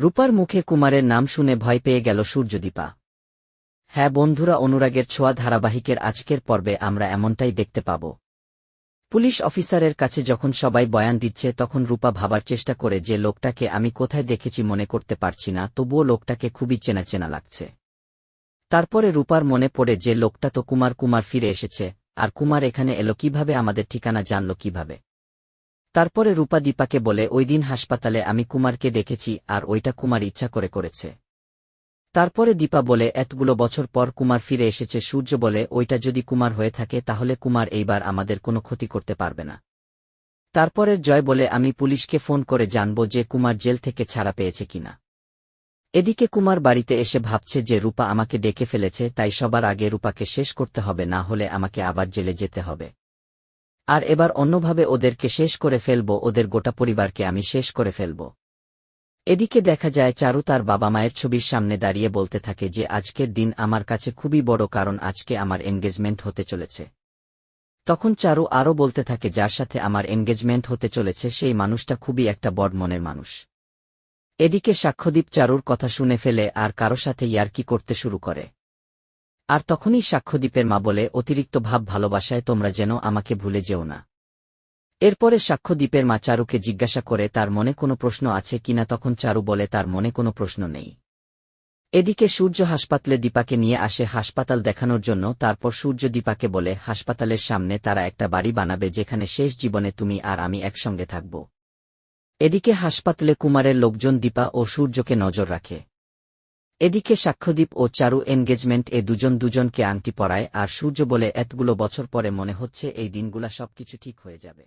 রূপার মুখে কুমারের নাম শুনে ভয় পেয়ে গেল সূর্যদীপা। হ্যাঁ বন্ধুরা, অনুরাগের ছোঁয়া ধারাবাহিকের আজকের পর্বে আমরা এমনটাই দেখতে পাব। পুলিশ অফিসারের কাছে যখন সবাই বয়ান দিচ্ছে, তখন রূপা ভাবার চেষ্টা করে যে লোকটাকে আমি কোথায় দেখেছি মনে করতে পারছি না, তবুও লোকটাকে খুবই চেনা চেনা লাগছে। তারপরে রূপার মনে পড়ে যে লোকটা তো কুমার কুমার ফিরে এসেছে, আর কুমার এখানে এলো কীভাবে, আমাদের ঠিকানা জানল কীভাবে। তারপরে রূপা দীপাকে বলে, ওই দিন হাসপাতালে আমি কুমারকে দেখেছি, আর ওইটা কুমার ইচ্ছা করে করেছে। তারপরে দীপা বলে, এতগুলো বছর পর কুমার ফিরে এসেছে। সূর্য বলে, ওইটা যদি কুমার হয়ে থাকে, তাহলে কুমার এইবার আমাদের কোনো ক্ষতি করতে পারবে না। তারপরে জয় বলে, আমি পুলিশকে ফোন করে জানব যে কুমার জেল থেকে ছাড়া পেয়েছে কিনা। এদিকে কুমার বাড়িতে এসে ভাবছে যে রূপা আমাকে ডেকে ফেলেছে, তাই সবার আগে রূপাকে শেষ করতে হবে, না হলে আমাকে আবার জেলে যেতে হবে। আর এবার অন্যভাবে ওদেরকে শেষ করে ফেলব, ওদের গোটা পরিবারকে আমি শেষ করে ফেলব। এদিকে দেখা যায় চারু তার বাবা মায়ের ছবির সামনে দাঁড়িয়ে বলতে থাকে যে, আজকের দিন আমার কাছে খুবই বড় কারণ আজকে আমার এনগেজমেন্ট হতে চলেছে। তখন চারু আরও বলতে থাকে, যার সাথে আমার এনগেজমেন্ট হতে চলেছে, সেই মানুষটা খুবই একটা বড় মনের মানুষ। এদিকে সাক্ষ্যদীপ চারুর কথা শুনে ফেলে আর কারও সাথে ইয়ার্কি করতে শুরু করে। আর তখনই সাক্ষ্যদীপের মা বলে, অতিরিক্ত ভাব ভালোবাসায় তোমরা যেন আমাকে ভুলে যেও না। এরপরে সাক্ষ্যদীপের মা চারুকে জিজ্ঞাসা করে, তার মনে কোনো প্রশ্ন আছে কিনা তখন চারু বলে, তার মনে কোনো প্রশ্ন নেই। এদিকে সূর্য হাসপাতালে দীপাকে নিয়ে আসে হাসপাতাল দেখানোর জন্য। তারপর সূর্য দীপাকে বলে, হাসপাতালের সামনে তারা একটা বাড়ি বানাবে যেখানে শেষ জীবনে তুমি আর আমি একসঙ্গে থাকব। এদিকে হাসপাতালে কুমারের লোকজন দীপা ও সূর্যকে নজর রাখে। এদিকে সাক্ষ্যদ্বীপ ও চারু এনগেজমেন্ট এ দুজন দুজনকে আংটি পরায়, আর সূর্য বলে এতগুলো বছর পরে মনে হচ্ছে এই দিনগুলা সবকিছু ঠিক হয়ে যাবে।